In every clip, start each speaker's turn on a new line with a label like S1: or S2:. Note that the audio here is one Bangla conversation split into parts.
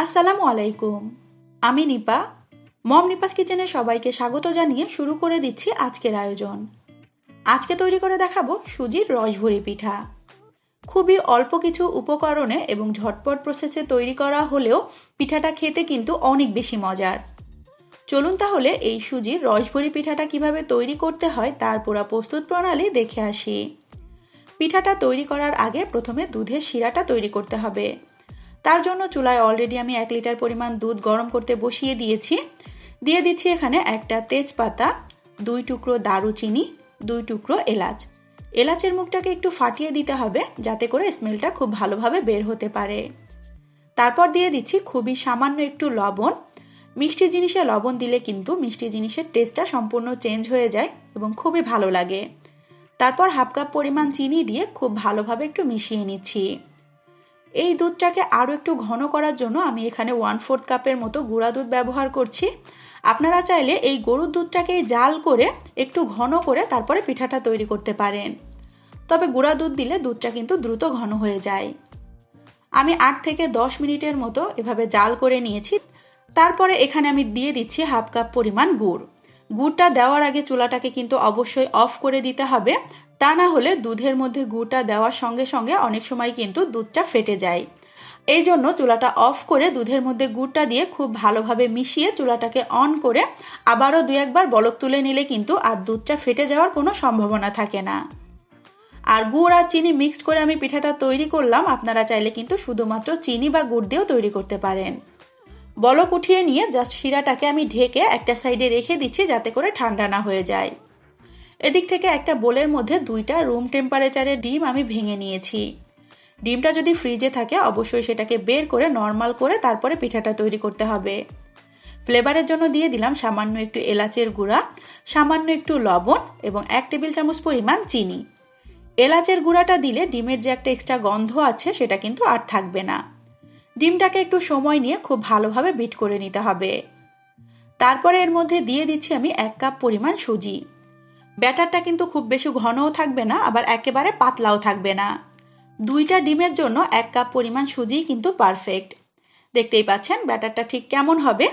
S1: আসসালামু আলাইকুম। আমি নিপা। মম নিপাস কিচেনে সবাইকে স্বাগত জানিয়ে শুরু করে দিচ্ছি আজকের আয়োজন। আজকে তৈরি করে দেখাবো সুজির রসভরি পিঠা। খুবই অল্প কিছু উপকরণে এবং ঝটপট প্রসেসে তৈরি করা হলেও পিঠাটা খেতে কিন্তু অনেক বেশি মজার। চলুন তাহলে এই সুজির রসভরি পিঠাটা কীভাবে তৈরি করতে হয় তার পুরো প্রস্তুত প্রণালী দেখে আসি। পিঠাটা তৈরি করার আগে প্রথমে দুধের শিরাটা তৈরি করতে হবে। তার জন্য চুলায় অলরেডি আমি এক লিটার পরিমাণ দুধ গরম করতে বসিয়ে দিয়েছি। দিয়ে দিচ্ছি এখানে একটা তেজপাতা, দুই টুকরো দারুচিনি, দুই টুকরো এলাচ। এলাচের মুখটাকে একটু ফাটিয়ে দিতে হবে যাতে করে স্মেলটা খুব ভালোভাবে বের হতে পারে। তারপর দিয়ে দিচ্ছি খুবই সামান্য একটু লবণ। মিষ্টি জিনিসে লবণ দিলে কিন্তু মিষ্টি জিনিসের টেস্টটা সম্পূর্ণ চেঞ্জ হয়ে যায় এবং খুবই ভালো লাগে। তারপর হাফ কাপ পরিমাণ চিনি দিয়ে খুব ভালোভাবে একটু মিশিয়ে নিচ্ছি। এই দুধটাকে আরও একটু ঘন করার জন্য আমি এখানে ওয়ান ফোর্থ কাপের মতো গুঁড়া দুধ ব্যবহার করছি। আপনারা চাইলে এই গরুর দুধটাকে জাল করে একটু ঘন করে তারপরে পিঠাটা তৈরি করতে পারেন। তবে গুঁড়া দুধ দিলে দুধটা কিন্তু দ্রুত ঘন হয়ে যায়। আমি আট থেকে দশ মিনিটের মতো এভাবে জাল করে নিয়েছি। তারপরে এখানে আমি দিয়ে দিচ্ছি হাফ কাপ পরিমাণ গুড়। গুড়টা দেওয়ার আগে চুলাটাকে কিন্তু অবশ্যই অফ করে দিতে হবে। তা না হলে দুধের মধ্যে গুড়টা দেওয়ার সঙ্গে সঙ্গে অনেক সময় কিন্তু দুধটা ফেটে যায়। এই জন্য চুলাটা অফ করে দুধের মধ্যে গুড়টা দিয়ে খুব ভালোভাবে মিশিয়ে চুলাটাকে অন করে আবারও দু একবার বলক তুলে নিলে কিন্তু আর দুধটা ফেটে যাওয়ার কোনো সম্ভাবনা থাকে না। আর গুড় আর চিনি মিক্সড করে আমি পিঠাটা তৈরি করলাম, আপনারা চাইলে কিন্তু শুধুমাত্র চিনি বা গুড় দিয়েও তৈরি করতে পারেন। বলক উঠিয়ে নিয়ে জাস্ট শিরাটাকে আমি ঢেকে একটা সাইডে রেখে দিচ্ছি যাতে করে ঠান্ডা না হয়ে যায়। এদিক থেকে একটা বোলের মধ্যে দুইটা রুম টেম্পারেচারের ডিম আমি ভেঙে নিয়েছি। ডিমটা যদি ফ্রিজে থাকে, অবশ্যই সেটাকে বের করে নর্মাল করে তারপরে পিঠাটা তৈরি করতে হবে। ফ্লেভারের জন্য দিয়ে দিলাম সামান্য একটু এলাচের গুঁড়া, সামান্য একটু লবণ এবং এক টেবিল চামচ পরিমাণ চিনি। এলাচের গুঁড়াটা দিলে ডিমের যে একটা এক্সট্রা গন্ধ আছে, সেটা কিন্তু আর থাকবে না। ডিমটাকে একটু সময় নিয়ে খুব ভালোভাবে বিট করে নিতে হবে। তারপরে এর মধ্যে দিয়ে দিচ্ছি আমি এক কাপ পরিমাণ সুজি। ব্যাটারটা কিন্তু খুব বেশি ঘনও থাকবে না, আবার একেবারে পাতলাও থাকবে না। দুইটা ডিমের জন্য এক কাপ পরিমাণ সুজি কিন্তু পারফেক্ট দেখতেই পাচ্ছেন ব্যাটারটা ঠিক কেমন হবে।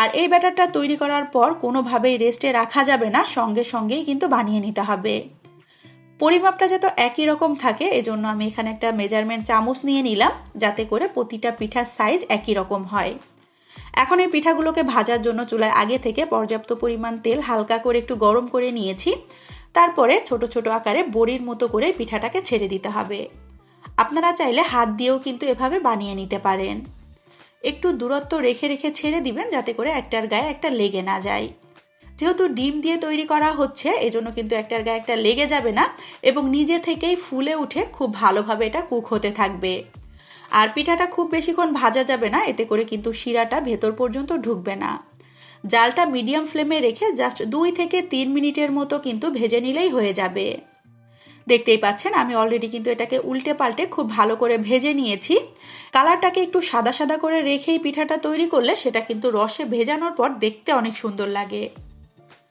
S1: আর এই ব্যাটারটা তৈরি করার পর কোনোভাবেই রেস্টে রাখা যাবে না, সঙ্গে সঙ্গেই কিন্তু বানিয়ে নিতে হবে। পরিমাপটা যাতে একই রকম থাকে, এজন্য আমি এখানে একটা মেজারমেন্ট চামচ নিয়ে নিলাম, যাতে করে প্রতিটা পিঠার সাইজ একই রকম হয়। এখন এই পিঠাগুলোকে ভাজার জন্য চুলায় আগে থেকে পর্যাপ্ত পরিমাণ তেল হালকা করে একটু গরম করে নিয়েছি। তারপরে ছোট ছোট আকারে বড়ির মতো করে পিঠাটাকে ছেড়ে দিতে হবে। আপনারা চাইলে হাত দিয়েও কিন্তু এভাবে বানিয়ে নিতে পারেন। একটু দূরত্ব রেখে রেখে ছেড়ে দিবেন যাতে করে একটার গায়ে একটা লেগে না যায়। যেহেতু ডিম দিয়ে তৈরি করা হচ্ছে, এজন্য কিন্তু একটার গায়ে একটা লেগে যাবে না এবং নিজে থেকেই ফুলে উঠে খুব ভালোভাবে এটা কুক হতে থাকবে। আর পিঠাটা খুব বেশিক্ষণ ভাজা যাবে না, এতে করে কিন্তু শিরাটা ভেতর পর্যন্ত ঢুকবে না। জালটা মিডিয়াম ফ্লেমে রেখে জাস্ট দুই থেকে তিন মিনিটের মতো কিন্তু ভেজে নিলেই হয়ে যাবে। দেখতেই পাচ্ছেন, আমি অলরেডি কিন্তু এটাকে উল্টে পাল্টে খুব ভালো করে ভেজে নিয়েছি। কালারটাকে একটু সাদা সাদা করে রেখেই পিঠাটা তৈরি করলে সেটা কিন্তু রসে ভেজানোর পর দেখতে অনেক সুন্দর লাগে।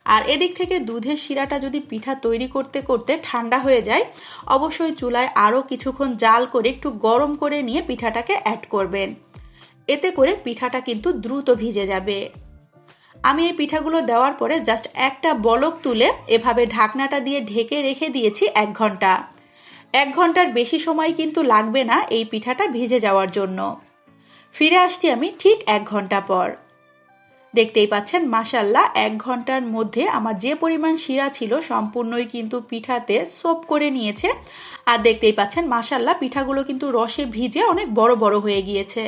S1: আর এদিক থেকে দুধের শিরাটা যদি পিঠা তৈরি করতে করতে ঠান্ডা হয়ে যায়, অবশ্যই চুলায় আরও কিছুক্ষণ জাল করে একটু গরম করে নিয়ে পিঠাটাকে অ্যাড করবেন। এতে করে পিঠাটা কিন্তু দ্রুত ভিজে যাবে। আমি এই পিঠাগুলো দেওয়ার পরে জাস্ট একটা বলক তুলে এভাবে ঢাকনাটা দিয়ে ঢেকে রেখে দিয়েছি এক ঘণ্টা। এক ঘণ্টার বেশি সময় কিন্তু লাগবে না এই পিঠাটা ভিজে যাওয়ার জন্য। ফিরে আসছি আমি ঠিক এক ঘণ্টা পর। দেখতেই পাচ্ছেন মাসাল্লাহ এক ঘণ্টার মধ্যে আমার যে পরিমাণ শিরা ছিল সম্পূর্ণই কিন্তু পিঠাতে সোপ করে নিয়েছে। আর দেখতেই পাচ্ছেন মাসাল্লাহ পিঠাগুলো কিন্তু রসে ভিজে অনেক বড় বড় হয়ে গিয়েছে।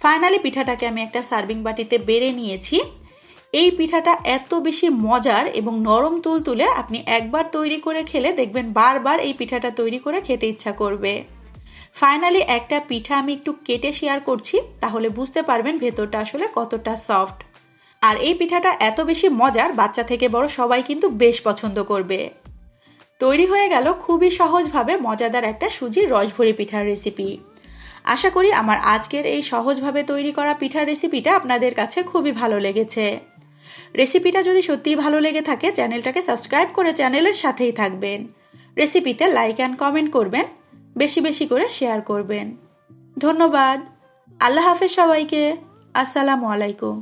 S1: ফাইনালি পিঠাটাকে আমি একটা সার্ভিং বাটিতে বেড়ে নিয়েছি। এই পিঠাটা এত বেশি মজার এবং নরম তুল তুলে আপনি একবার তৈরি করে খেলে দেখবেন বারবার এই পিঠাটা তৈরি করে খেতে ইচ্ছা করবে। ফাইনালি একটা পিঠা আমি একটু কেটে শেয়ার করছি, তাহলে বুঝতে পারবেন ভেতরটা আসলে কতটা সফট আর এই পিঠাটা এত বেশি মজার, বাচ্চা থেকে বড় সবাই কিন্তু বেশ পছন্দ করবে। তৈরি হয়ে গেল খুবই সহজভাবে মজাদার একটা সুজির রসভরি পিঠার রেসিপি আশা করি আমার আজকের এই সহজভাবে তৈরি করা পিঠার রেসিপিটা আপনাদের কাছে খুবই ভালো লেগেছে। রেসিপিটা যদি সত্যিই ভালো লেগে থাকে চ্যানেলটাকে সাবস্ক্রাইব করে চ্যানেলের সাথেই থাকবেন। রেসিপিতে লাইক অ্যান্ড কমেন্ট করবেন। বেশি বেশি করে শেয়ার করবেন। ধন্যবাদ। আল্লাহ হাফেজ সবাইকে। আসসালামু আলাইকুম।